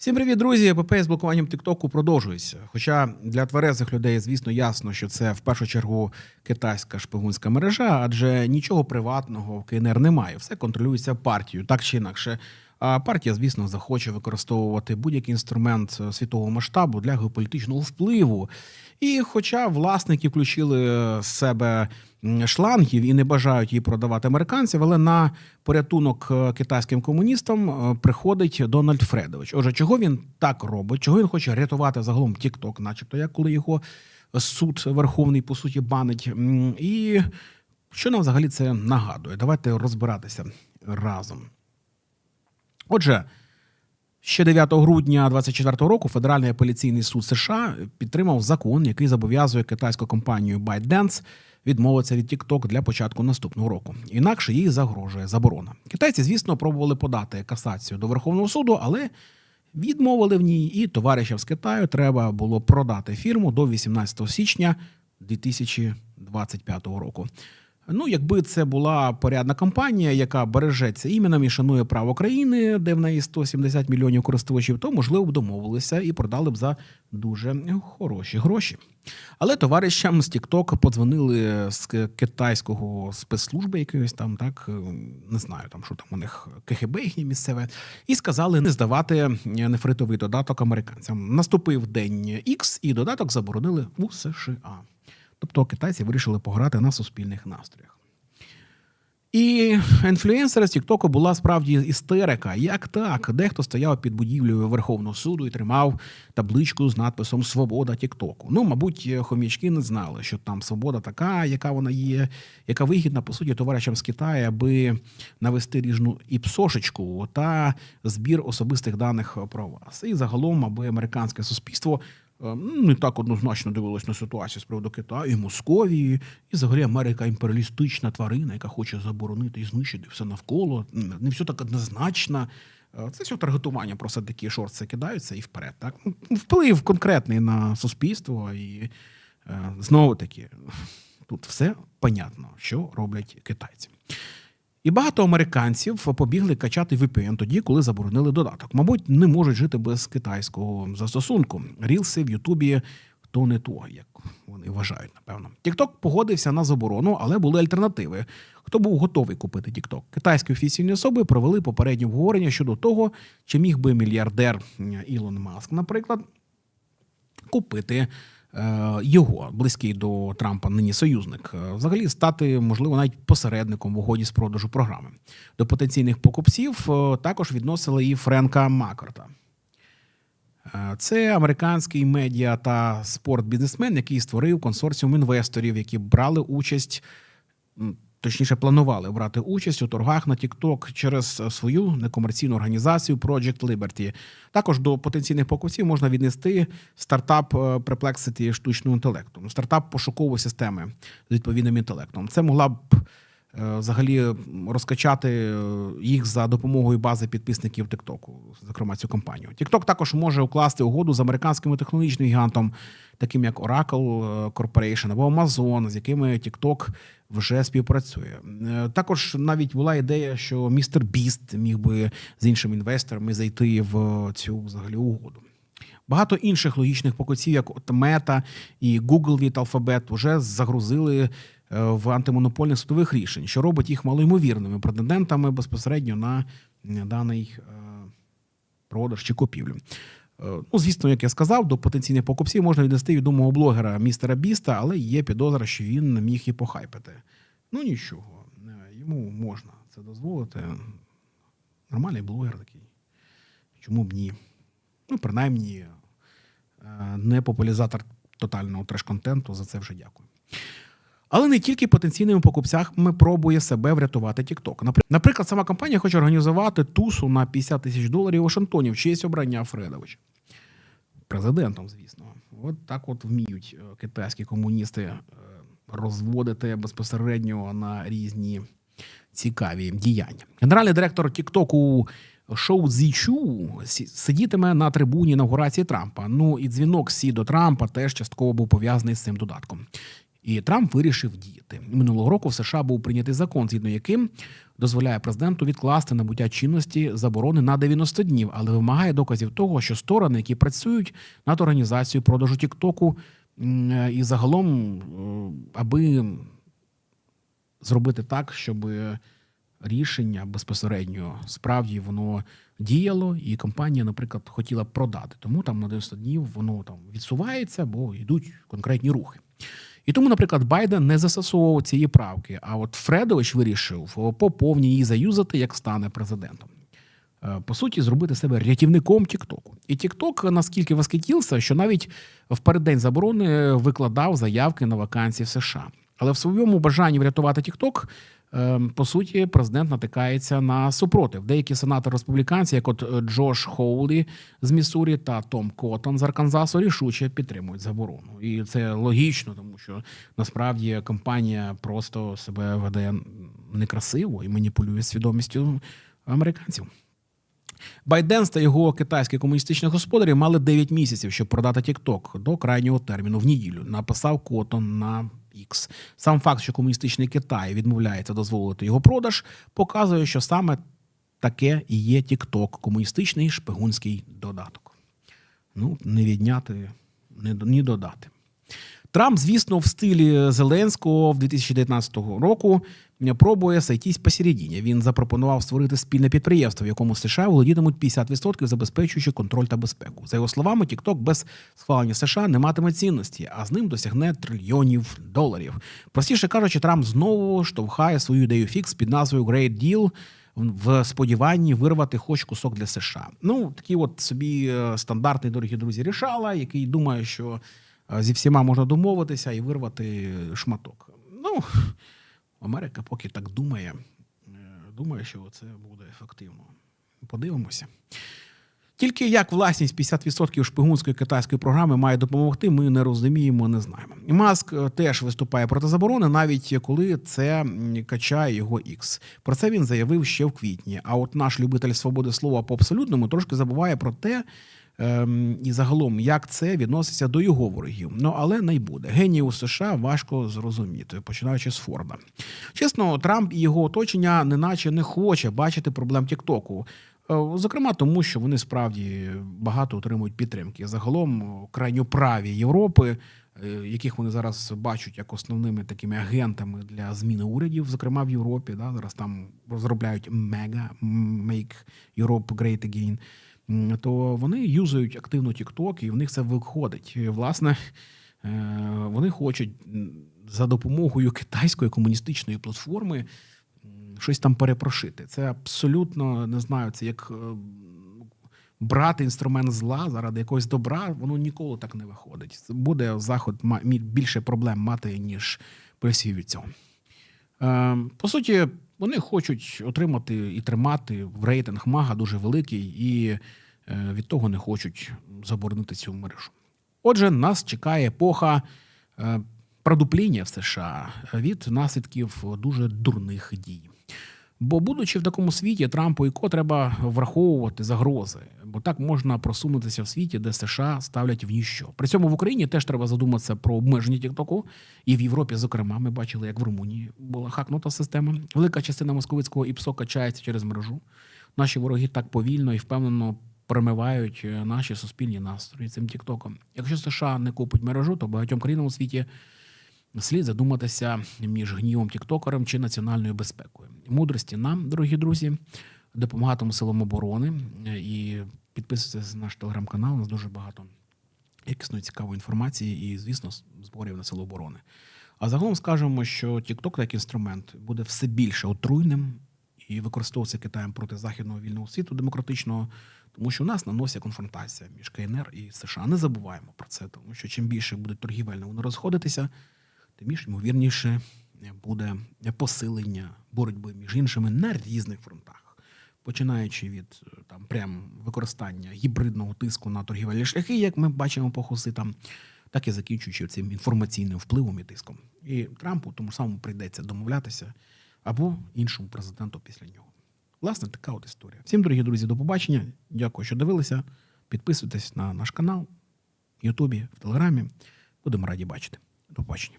Всім привіт, друзі! ПП з блокуванням Тіктоку продовжується. Хоча для тверезих людей, звісно, ясно, що це в першу чергу китайська шпигунська мережа, адже нічого приватного в КНР немає. Все контролюється партією, так чи інакше. А партія, звісно, захоче використовувати будь-який інструмент е, світового масштабу для геополітичного впливу. І хоча власники включили з себе шлангів і не бажають її продавати американцям, але на порятунок е, китайським комуністам е, приходить Дональд Фредович. Отже, чого він так робить? Чого він хоче рятувати загалом TikTok, начебто, як коли його суд верховний по суті банить? І що нам взагалі це нагадує? Давайте розбиратися разом. Отже, ще 9 грудня 2024 року Федеральний апеляційний суд США підтримав закон, який зобов'язує китайську компанію ByteDance відмовитися від TikTok для початку наступного року. Інакше їй загрожує заборона. Китайці, звісно, пробували подати касацію до Верховного суду, але відмовили в ній, і товаришам з Китаю треба було продати фірму до 18 січня 2025 року. Ну, якби це була порядна компанія, яка бережеться іменем і шанує право країни, де в неї 170 мільйонів користувачів, то можливо б домовилися і продали б за дуже хороші гроші. Але товаришам з TikTok подзвонили з китайського спецслужби якоїсь там, так е, не знаю, там що там у них КГБ їхнє місцеве, і сказали не здавати нефритовий додаток американцям. Наступив день X, і додаток заборонили у США. Тобто китайці вирішили пограти на суспільних настроях. І інфлюенсера з Тіктоку була справді істерика. Як так? Дехто стояв під будівлею Верховного суду і тримав табличку з надписом Свобода Тіктоку. Ну, мабуть, хом'ячки не знали, що там свобода така, яка вона є, яка вигідна, по суті, товаришам з Китаю, аби навести ріжну і псошечку та збір особистих даних про вас. І загалом, аби американське суспільство не так однозначно дивилось на ситуацію з приводу Китаю, і Московії, і взагалі Америка імперіалістична тварина, яка хоче заборонити і знищити все навколо. Не все так однозначно. Е, Це все таргетування, просто такі шорти кидаються і вперед. Так? Ну, Вплив конкретний на суспільство, і е, знову таки, тут все понятно, що роблять китайці. І багато американців побігли качати VPN тоді, коли заборонили додаток. Мабуть, не можуть жити без китайського застосунку. Рілси в Ютубі то не то, як вони вважають, напевно. TikTok погодився на заборону, але були альтернативи. Хто був готовий купити TikTok? Китайські офіційні особи провели попереднє обговорення щодо того, чи міг би мільярдер Ілон Маск, наприклад, купити його близький до Трампа нині союзник, е, взагалі стати можливо навіть посередником в угоді з продажу програми. До потенційних покупців е, також відносили і Френка Макарта. Е, Це американський медіа та спортбізнесмен, який створив консорціум інвесторів, які брали участь, точніше, планували брати участь у торгах на TikTok через свою некомерційну організацію Project Liberty. Також до потенційних покупців можна віднести стартап е, Perplexity штучного інтелекту, стартап пошукової системи з відповідним інтелектом. Це могла б е, взагалі розкачати е, їх за допомогою бази підписників TikTok, зокрема цю компанію. TikTok також може укласти угоду з американським технологічним гігантом, таким як Oracle е, Corporation або Amazon, з якими TikTok вже співпрацює. Е, Також навіть була ідея, що містер Біст міг би з іншими інвесторами зайти в цю взагалі угоду. Багато інших логічних покупців, як от Meta і Google від Alphabet, вже загрузили е, в антимонопольних судових рішень, що робить їх малоймовірними претендентами безпосередньо на е, даний е, продаж чи купівлю. Е, Ну, звісно, як я сказав, до потенційних покупців можна віднести відомого блогера містера Біста, але є підозра, що він міг і похайпити. Ну нічого, е, йому можна це дозволити. Нормальний блогер такий. Чому б ні? Ну, принаймні, е, не популяризатор тотального треш-контенту. За це вже дякую. Але не тільки потенційними покупцями пробує себе врятувати TikTok. Напри- Наприклад, сама компанія хоче організувати тусу на 50 тисяч доларів у Вашингтоні в честь обрання Фредовича. Президентом, звісно. От так от вміють е, китайські комуністи е, розводити безпосередньо на різні цікаві діяння. Генеральний директор Тіктоку Шоу Цзічу сі- сидітиме на трибуні інаугурації Трампа. Ну і дзвінок Сі до Трампа теж частково був пов'язаний з цим додатком. І Трамп вирішив діяти. Минулого року в США був прийнятий закон, згідно яким дозволяє президенту відкласти набуття чинності заборони на 90 днів, але вимагає доказів того, що сторони, які працюють над організацією продажу Тіктоку, е, і загалом, е, аби зробити так, щоб рішення безпосередньо справді воно діяло, і компанія, наприклад, хотіла продати. Тому там на 90 днів воно там відсувається, бо йдуть конкретні рухи. І тому, наприклад, Байден не застосовував цієї правки. А от Фредович вирішив поповні її заюзати, як стане президентом. Е, По суті, зробити себе рятівником Тіктоку. І Тікток наскільки восхитівся, що навіть в переддень заборони викладав заявки на вакансії в США. Але в своєму бажанні врятувати Тікток, е, по суті, президент натикається на супротив. Деякі сенатори республіканці, як от е, Джош Хоулі з Міссурі та Том Коттон з Арканзасу, рішуче підтримують заборону. І це логічно, тому що насправді компанія просто себе веде некрасиво і маніпулює свідомістю американців. Байденс та його китайські комуністичні господарі мали 9 місяців, щоб продати TikTok до крайнього терміну в неділю. Написав Котон на X. Сам факт, що комуністичний Китай відмовляється дозволити його продаж, показує, що саме таке і є TikTok – комуністичний шпигунський додаток. Ну, не відняти, не ні додати. Трамп, звісно, в стилі Зеленського в 2019 року пробує сойтись посередині. Він запропонував створити спільне підприємство, в якому США володітимуть 50%, забезпечуючи контроль та безпеку. За його словами, TikTok без схвалення США не матиме цінності, а з ним досягне трильйонів доларів. Простіше кажучи, Трамп знову штовхає свою ідею фікс під назвою Great Deal в сподіванні вирвати хоч кусок для США. Ну, такий от собі е, стандартний, дорогі друзі, рішала, який думає, що е, зі всіма можна домовитися і вирвати шматок. Ну, Америка поки так думає, е, думає, що це буде ефективно. Подивимося. Тільки як власність 50% шпигунської китайської програми має допомогти, ми не розуміємо, не знаємо. Маск е, теж виступає проти заборони, навіть коли це качає його X. Про це він заявив ще в квітні. А от наш любитель свободи слова по абсолютному трошки забуває про те. Ем, І загалом, як це відноситься до його ворогів. Ну але не й буде. Генії у США важко зрозуміти, починаючи з Форда. Чесно, Трамп і його оточення неначе не хоче бачити проблем Тіктоку. Е, Зокрема, тому що вони справді багато отримують підтримки. Загалом о, крайньоправі Європи, е, яких вони зараз бачать як основними такими агентами для зміни урядів, зокрема в Європі. Да, зараз там розробляють мега Make Europe Great Again, то вони юзають активно TikTok, і в них це виходить. І, власне, е, вони хочуть за допомогою китайської комуністичної платформи щось там перепрошити. Це абсолютно не знаю, це як е, брати інструмент зла заради якогось добра, воно ніколи так не виходить. Буде заход більше проблем мати, ніж присів від цього. Е, По суті, вони хочуть отримати і тримати в рейтинг мага дуже великий, і е, від того не хочуть заборонити цю мережу. Отже, нас чекає епоха е, продупління в США від наслідків дуже дурних дій. Бо, будучи в такому світі, Трампу і Ко треба враховувати загрози, бо так можна просунутися в світі, де США ставлять в ніщо. При цьому в Україні теж треба задуматися про обмеження Тіктоку. І в Європі, зокрема, ми бачили, як в Румунії була хакнута система. Велика частина московицького ІПСО качається через мережу. Наші вороги так повільно і впевнено промивають е, наші суспільні настрої цим Тіктоком. Якщо США не купить мережу, то багатьом країнам у світі слід задуматися між гнівом тіктокером чи національною безпекою. Мудрості нам, дорогі друзі, допомагатиму силам оборони е, і підписуйтесь на наш телеграм-канал. У нас дуже багато якісної цікавої інформації і, звісно, зборів на силу оборони. А загалом скажемо, що TikTok як інструмент буде все більше отруйним і використовуватися Китаєм проти західного вільного світу демократичного, тому що у нас наносить конфронтація між КНР і США. Не забуваємо про це, тому що чим більше буде торгівельно воно розходитися, тим більш ймовірніше буде посилення боротьби між іншими на різних фронтах, починаючи від е, там прям використання гібридного тиску на торгівельні шляхи, як ми бачимо по хуситам, так і закінчуючи цим інформаційним впливом і тиском. І Трампу тому самому прийдеться домовлятися або іншому президенту після нього. Власне, така от історія. Всім, дорогі друзі, до побачення. Дякую, що дивилися. Підписуйтесь на наш канал в Ютубі, в Телеграмі. Будемо раді бачити. До побачення.